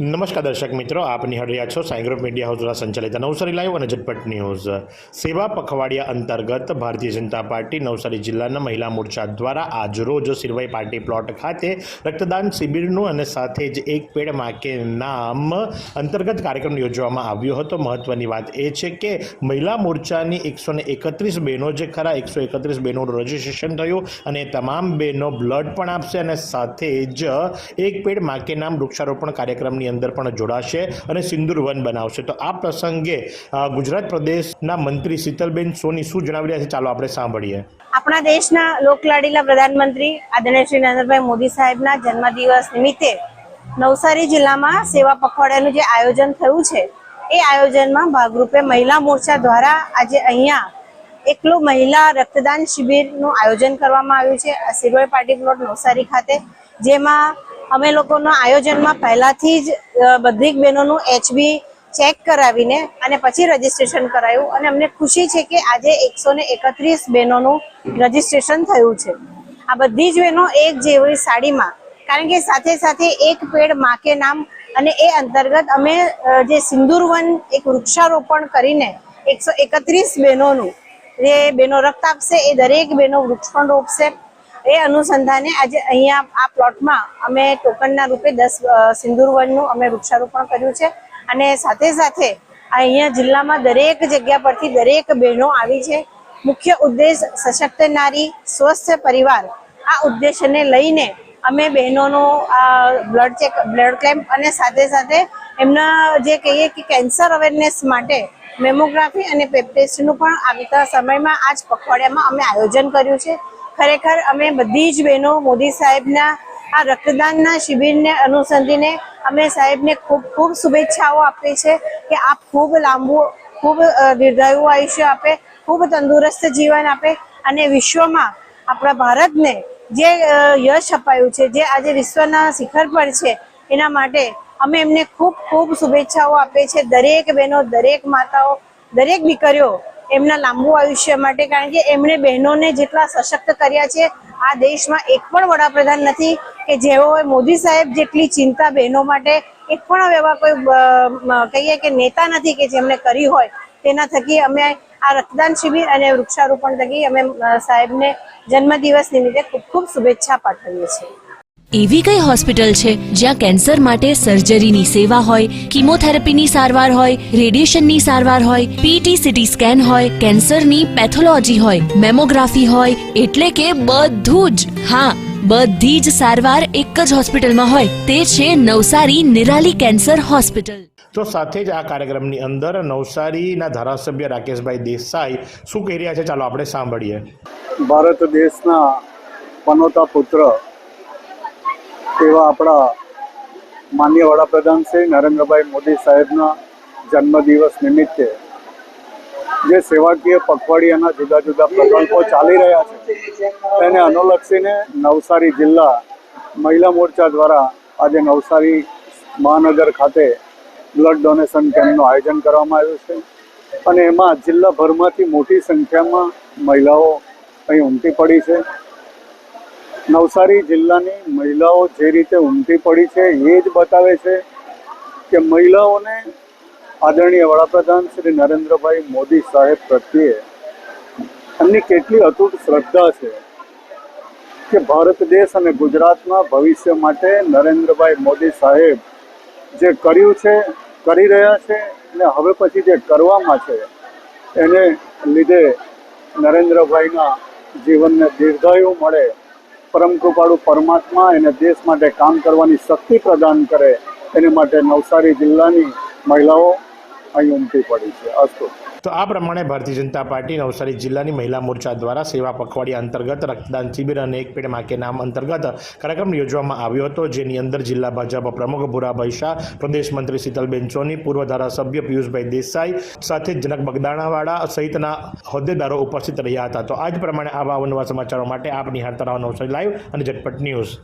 નમસ્કાર દર્શક મિત્રો, આપ નિહાળી રહ્યા છો સાઈ ગ્રુપ મીડિયા હાઉસ દ્વારા સંચાલિત નવસારી લાઈવ અને ઝટપટ ન્યૂઝ. સેવા પખવાડિયા અંતર્ગત ભારતીય જનતા પાર્ટી નવસારી જિલ્લાના મહિલા મોરચા દ્વારા આજરોજ સિરવાઈ પાર્ટી પ્લોટ ખાતે રક્તદાન શિબિરનું અને સાથે જ એક પેડ માકે નામ અંતર્ગત કાર્યક્રમ યોજવામાં આવ્યો હતો. મહત્વની વાત એ છે કે મહિલા મોરચાની એકસો એકત્રીસ બહેનો જે ખરા, એકસો એકત્રીસ બહેનોનું રજીસ્ટ્રેશન થયું અને તમામ બહેનો બ્લડ પણ આપશે અને સાથે જ એક પેડ માકે નામ વૃક્ષારોપણ કાર્યક્રમની અંદર પણ જોડાશે અને સિંદૂર વન બનાવશે. તો આ પ્રસંગે ગુજરાત પ્રદેશના મંત્રી શીતલબેન સોની શું જણાવી રહ્યા છે? ચાલો આપણે સાંભળીએ. આપણા દેશના લોકલાડીલા પ્રધાનમંત્રી આદરણીય શ્રી નરેન્દ્રભાઈ મોદી સાહેબના જન્મદિવસ નિમિત્તે નવસારી જિલ્લામાં સેવા પખવાડિયાનું જે આયોજન થયું છે, એ આયોજનમાં ભાગરૂપે મહિલા મોરચા દ્વારા આજે અહીંયા એકલું મહિલા રક્તદાન શિબિરનું આયોજન કરવામાં આવ્યું છે. આ પાટી પ્લોટ નવસારી ખાતે, જેમાં અમે લોકોના આયોજનમાં પહેલાથી જ બધી જ બહેનોનું એચબી ચેક કરાવીને અને પછી રજીસ્ટ્રેશન કરાયું. અને અમને ખુશી છે કે આજે એકસો ને એકત્રીસ બહેનોનું રજીસ્ટ્રેશન થયું છે. આ બધી જ બહેનો એક જેવી સાડીમાં, કારણ કે સાથે સાથે એક પેડ માકે નામ અને એ અંતર્ગત અમે જે સિંદૂરવન એક વૃક્ષારોપણ કરીને એકસો એકત્રીસ બહેનોનું જે બહેનો રક્ત આપશે, એ દરેક બહેનો વૃક્ષ પણ રોપશે એ અનુસંધાને આજે અહીંયા આ પ્લોટમાં અમે ટોકનના રૂપે દસ સિંદૂરવનનું અમે વૃક્ષારોપણ કર્યું છે. અને સાથે સાથે અહીંયા જિલ્લામાં દરેક જગ્યા પરથી દરેક બહેનો આવી છે. મુખ્ય ઉદ્દેશ સશક્ત નારી, સ્વસ્થ પરિવાર, આ ઉદ્દેશને લઈને અમે બહેનોનો બ્લડ ચેક બ્લડ ક્લેમ્પ અને સાથે સાથે એમના જે કહીએ કે કેન્સર અવેરનેસ માટે મેમોગ્રાફી અને પેપટેસ્ટનું પણ આવતા સમયમાં આજ પખવાડિયામાં અમે આયોજન કર્યું છે. ખરેખર અમે બધી જ બહેનો મોદી સાહેબના આ રક્તદાનના શિબિરને અનુસંધીને અમે સાહેબને ખૂબ ખૂબ શુભેચ્છાઓ આપી છે કે આપ ખૂબ લાંબુ, ખૂબ દીર્ઘાયુ આયુષ્ય આપે, ખૂબ તંદુરસ્ત જીવન આપે અને વિશ્વમાં આપણા ભારતને જે યશ અપાયું છે, જે આજે વિશ્વના શિખર પર છે, એના માટે અમે એમને ખૂબ ખૂબ શુભેચ્છાઓ આપીએ છીએ. દરેક બહેનો, દરેક માતાઓ, દરેક દીકરીઓ એમના લાંબુ આયુષ્ય માટે, કારણ કે એમણે બહેનોને જેટલા સશક્ત કર્યા છે, આ દેશમાં એક પણ વડાપ્રધાન નથી કે જેઓએ મોદી સાહેબ જેટલી ચિંતા બહેનો માટે, એક પણ એવા કોઈ કહીએ કે નેતા નથી કે જેમણે કરી હોય, તેના થકી અમે આ રક્તદાન શિબિર અને વૃક્ષારોપણ થકી અમે સાહેબને જન્મદિવસ નિમિત્તે ખૂબ ખૂબ શુભેચ્છા પાઠવીએ છીએ. એવી કઈ હોસ્પિટલ છે જ્યાં કેન્સર માટે સર્જરીની સેવા હોય કિમોથેરાપીની સારવાર હોય રેડિયેશનની સારવાર હોય પીટી સીટી સ્કેન હોય કેન્સરની પેથોલોજી હોય મેમોગ્રાફી હોય એટલે કે બધું જ. હા બધી જ સારવાર એક જ હોસ્પિટલમાં હોય તે છે નવસારી નિરાલી કેન્સર હોસ્પિટલ. તો સાથે જ આ કાર્યક્રમની અંદર નવસારીના ધારાસભ્ય રાકેશભાઈ દેસાઈ શું કહી રહ્યા છે? ચાલો આપણે સાંભળીએ. ભારત દેશના પનોતા પુત્ર એવા આપણા માન્ય વડાપ્રધાન શ્રી નરેન્દ્રભાઈ મોદી સાહેબના જન્મદિવસ નિમિત્તે જે સેવાકીય પખવાડિયાના જુદા જુદા પ્રકલ્પો ચાલી રહ્યા છે, તેને અનુલક્ષીને નવસારી જિલ્લા મહિલા મોરચા દ્વારા આજે નવસારી મહાનગર ખાતે બ્લડ ડોનેશન કેમ્પનું આયોજન કરવામાં આવ્યું છે અને એમાં જિલ્લાભરમાંથી મોટી સંખ્યામાં મહિલાઓ અહીં ઉમટી પડી છે. નવસારી જિલ્લાની મહિલાઓ જે રીતે ઉમટી પડી છે, એ જ બતાવે છે કે મહિલાઓને આદરણીય વડાપ્રધાન શ્રી નરેન્દ્રભાઈ મોદી સાહેબ પ્રત્યે એમની કેટલી અતૂટ શ્રદ્ધા છે કે ભારત દેશ અને ગુજરાતના ભવિષ્ય માટે નરેન્દ્રભાઈ મોદી સાહેબ જે કર્યું છે, કરી રહ્યા છે અને હવે પછી જે કરવામાં છે, એને લીધે નરેન્દ્રભાઈના જીવનને દીર્ઘાયુ મળે પરમ કૃપાળુ પરમાત્મા એને દેશ માટે કામ કરવાની શક્તિ પ્રદાન કરે, એની માટે નવસારી જિલ્લાની મહિલાઓ અહીં ઉમટી પડી છે. અસ્તુ. તો આ પ્રમાણે ભારતીય જનતા પાર્ટી નવસારી જિલ્લાની મહિલા મોરચા દ્વારા સેવા પખવાડિયા અંતર્ગત રક્તદાન શિબિર અને એક પેડ માકે નામ અંતર્ગત કાર્યક્રમ યોજવામાં આવ્યો હતો. જેની અંદર જિલ્લા ભાજપ પ્રમુખ ભૂરાભાઈ શાહ, પ્રદેશ મંત્રી શીતલબેન સોની, પૂર્વ ધારાસભ્ય પિયુષભાઈ દેસાઈ સાથે જનક બગદાણાવાળા સહિતના હોદ્દેદારો ઉપસ્થિત રહ્યા હતા. તો આજ પ્રમાણે આવા અવનવા સમાચારો માટે આપ નિહાળતા રહો નવસારી લાઈવ અને ઝટપટ ન્યૂઝ.